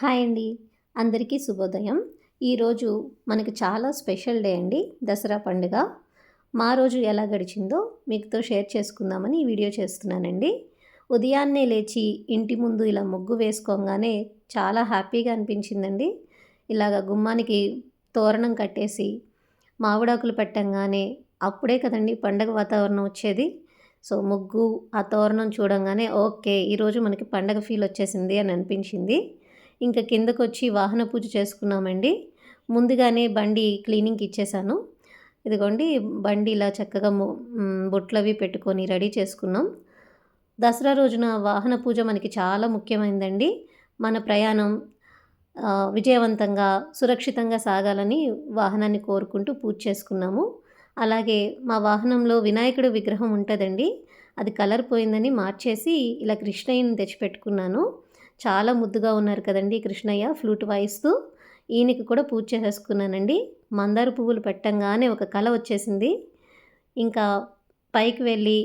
Hi అండి. అందరికీ శుభోదయం. ఈరోజు మనకి చాలా స్పెషల్ డే అండి దసరా పండుగ. మా రోజు ఎలా గడిచిందో మీతో షేర్ చేసుకుందామని ఈ వీడియో చేస్తున్నానండి. ఉదయాన్నే లేచి ఇంటి ముందు ఇలా ముగ్గు వేసుకోగానే చాలా హ్యాపీగా అనిపించిందండి. ఇలాగ గుమ్మానికి తోరణం కట్టేసి మామిడాకులు పెట్టంగానే అప్పుడే కదండి పండగ వాతావరణం వచ్చేది. సో ముగ్గు ఆ తోరణం చూడంగానే ఓకే ఈరోజు మనకి పండగ ఫీల్ వచ్చేసింది అని అనిపించింది. ఇంకా కిందకు వచ్చి వాహన పూజ చేసుకున్నామండి. ముందుగానే బండి క్లీనింగ్కి ఇచ్చేసాను. ఇదిగోండి బండి ఇలా చక్కగా ము- బొట్లవి పెట్టుకొని రెడీ చేసుకున్నాం. దసరా రోజున వాహన పూజ మనకి చాలా ముఖ్యమైందండి. మన ప్రయాణం విజయవంతంగా సురక్షితంగా సాగాలని వాహనాన్ని కోరుకుంటూ పూజ చేసుకున్నాము. అలాగే మా వాహనంలో వినాయకుడు విగ్రహం ఉంటుందండి. అది కలర్ పోయిందని మార్చేసి ఇలా కృష్ణయ్యని తెచ్చిపెట్టుకున్నాను. చాలా ముద్దుగా ఉన్నారు కదండి కృష్ణయ్య ఫ్లూట్ వాయిస్తూ. ఈయనకి కూడా పూజ చేసేసుకున్నానండి. మందార పువ్వులు పెట్టంగానే ఒక కళ వచ్చేసింది. ఇంకా పైకి వెళ్ళి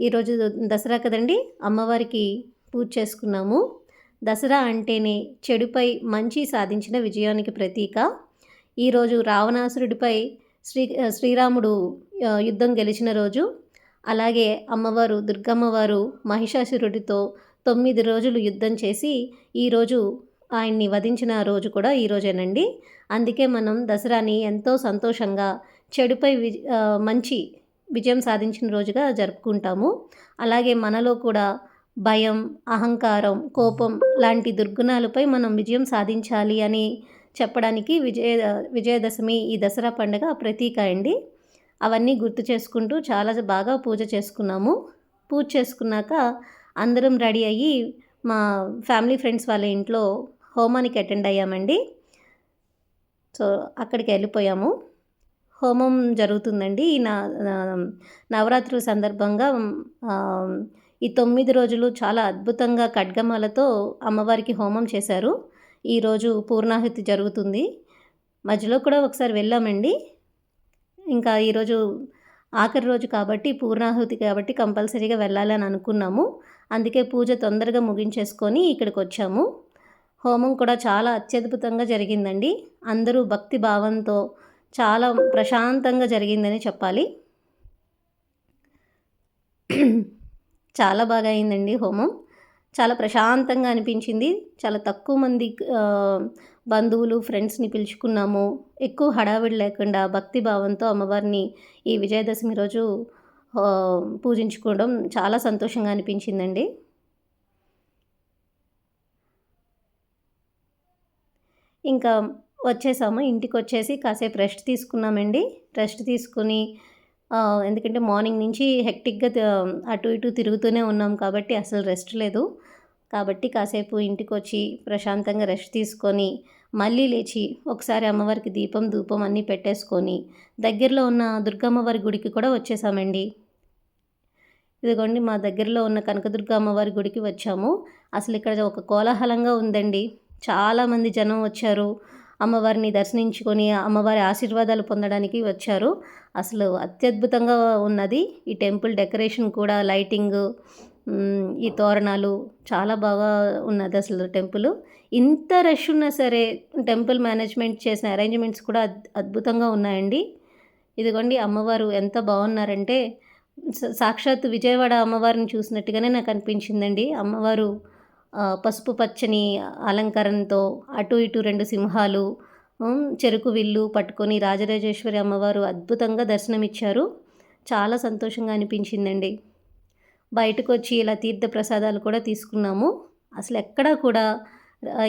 ఈరోజు దసరా కదండి అమ్మవారికి పూజ చేసుకున్నాము. దసరా అంటేనే చెడుపై మంచి సాధించిన విజయానికి ప్రతీక. ఈరోజు రావణాసురుడిపై శ్రీ శ్రీరాముడు యుద్ధం గెలిచిన రోజు. అలాగే అమ్మవారు దుర్గమ్మవారు మహిషాసురుడితో తొమ్మిది రోజులు యుద్ధం చేసి ఈరోజు ఆయన్ని వధించిన రోజు కూడా ఈ రోజేనండి. అందుకే మనం దసరాని ఎంతో సంతోషంగా చెడుపై విజ మంచి విజయం సాధించిన రోజుగా జరుపుకుంటాము. అలాగే మనలో కూడా భయం అహంకారం కోపం లాంటి దుర్గుణాలపై మనం విజయం సాధించాలి అని చెప్పడానికి విజయ విజయదశమి ఈ దసరా పండుగ ప్రతీక అండి. అవన్నీ గుర్తు చేసుకుంటూ చాలా బాగా పూజ చేసుకున్నాము. పూజ చేసుకున్నాక అందరం రెడీ అయ్యి మా ఫ్యామిలీ ఫ్రెండ్స్ వాళ్ళ ఇంట్లో హోమానికి అటెండ్ అయ్యామండి. సో అక్కడికి వెళ్ళిపోయాము. హోమం జరుగుతుందండి. ఈ నా నవరాత్రుల సందర్భంగా ఈ తొమ్మిది రోజులు చాలా అద్భుతంగా ఖడ్గమాలతో అమ్మవారికి హోమం చేశారు. ఈరోజు పూర్ణాహుతి జరుగుతుంది. మధ్యలో కూడా ఒకసారి వెళ్ళామండి. ఇంకా ఈరోజు ఆఖరి రోజు కాబట్టి పూర్ణాహుతి కాబట్టి కంపల్సరీగా వెళ్ళాలని అనుకున్నాము. అందుకే పూజ తొందరగా ముగించేసుకొని ఇక్కడికి వచ్చాము హోమం కూడా చాలా అత్యద్భుతంగా జరిగిందండి. అందరూ భక్తి భావంతో చాలా ప్రశాంతంగా జరిగిందని చెప్పాలి. చాలా బాగా అయిందండి హోమం. చాలా ప్రశాంతంగా అనిపించింది. చాలా తక్కువ మంది బంధువులు ఫ్రెండ్స్ని పిలుచుకున్నాము. ఎక్కువ హడావిడి లేకుండా భక్తి భావంతో అమ్మవారిని ఈ విజయదశమి రోజు పూజించుకోవడం చాలా సంతోషంగా అనిపించిందండి. ఇంకా వచ్చేసాము. ఇంటికి వచ్చేసి కాసేపు రెస్ట్ తీసుకున్నామండి. రెస్ట్ తీసుకుని ఎందుకంటే మార్నింగ్ నుంచి హెక్టిక్గా అటు ఇటు తిరుగుతూనే ఉన్నాం కాబట్టి అసలు రెస్ట్ లేదు. కాబట్టి కాసేపు ఇంటికి వచ్చి ప్రశాంతంగా రెస్ట్ తీసుకొని మళ్ళీ లేచి ఒకసారి అమ్మవారికి దీపం ధూపం అన్నీ పెట్టేసుకొని దగ్గరలో ఉన్న దుర్గమ్మవారి గుడికి కూడా వచ్చేసామండి. ఇదిగోండి మా దగ్గరలో ఉన్న కనకదుర్గ అమ్మవారి గుడికి వచ్చాము. అసలు ఇక్కడ ఒక కోలాహలంగా ఉందండి. చాలామంది జనం వచ్చారు. అమ్మవారిని దర్శించుకొని అమ్మవారి ఆశీర్వాదాలు పొందడానికి వచ్చారు. అసలు అత్యద్భుతంగా ఉన్నది ఈ టెంపుల్ డెకరేషన్ కూడా లైటింగ్ ఈ తోరణాలు చాలా బాగా ఉన్నది అసలు టెంపుల్. ఇంత రష్ ఉన్నా సరే టెంపుల్ మేనేజ్మెంట్ చేసిన అరేంజ్మెంట్స్ కూడా అద్- అద్భుతంగా ఉన్నాయండి. ఇదిగోండి అమ్మవారు ఎంత బాగున్నారంటే సాక్షాత్ విజయవాడ అమ్మవారిని చూసినట్టుగానే నాకు అనిపించిందండి. అమ్మవారు పసుపు పచ్చని అలంకరణతో అటు ఇటు రెండు సింహాలు చెరుకు విల్లు పట్టుకొని రాజరాజేశ్వరి అమ్మవారు అద్భుతంగా దర్శనమిచ్చారు. చాలా సంతోషంగా అనిపించిందండి. బయటకు వచ్చి ఇలా తీర్థ ప్రసాదాలు కూడా తీసుకున్నాము. అసలు ఎక్కడా కూడా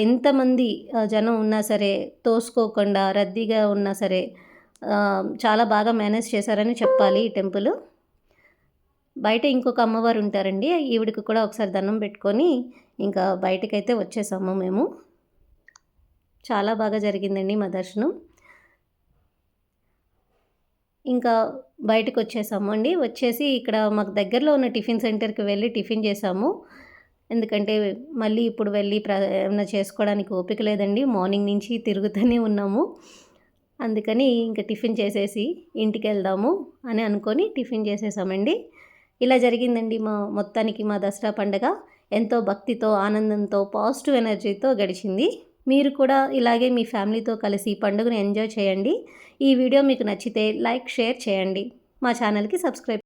ఎంతమంది జనం ఉన్నా సరే తోసుకోకుండా రద్దీగా ఉన్నా సరే చాలా బాగా మేనేజ్ చేశారని చెప్పాలి ఈ టెంపుల్. బయట ఇంకొక అమ్మవారు ఉంటారండి ఈవిడికి కూడా ఒకసారి దండం పెట్టుకొని ఇంకా బయటకైతే వచ్చేసాము మేము. చాలా బాగా జరిగిందండి మా దర్శనం. ఇంకా బయటకు వచ్చేసాము అండి. వచ్చేసి ఇక్కడ మాకు దగ్గరలో ఉన్న టిఫిన్ సెంటర్కి వెళ్ళి టిఫిన్ చేసాము. ఎందుకంటే మళ్ళీ ఇప్పుడు వెళ్ళి ప్ర ఏమైనా చేసుకోవడానికి ఓపిక లేదండి. మార్నింగ్ నుంచి తిరుగుతూనే ఉన్నాము. అందుకని ఇంకా టిఫిన్ చేసేసి ఇంటికి వెళ్దాము అని అనుకొని టిఫిన్ చేసేసామండి. ఇలా జరిగిందండి మా మొత్తానికి మా దసరా పండగ. ఎంతో భక్తితో ఆనందంతో పాజిటివ్ ఎనర్జీతో గడిచింది. మీరు కూడా ఇలాగే మీ ఫ్యామిలీతో కలిసి ఈ పండుగను ఎంజాయ్ చేయండి. ఈ వీడియో మీకు నచ్చితే లైక్ షేర్ చేయండి. మా ఛానల్కి సబ్స్క్రైబ్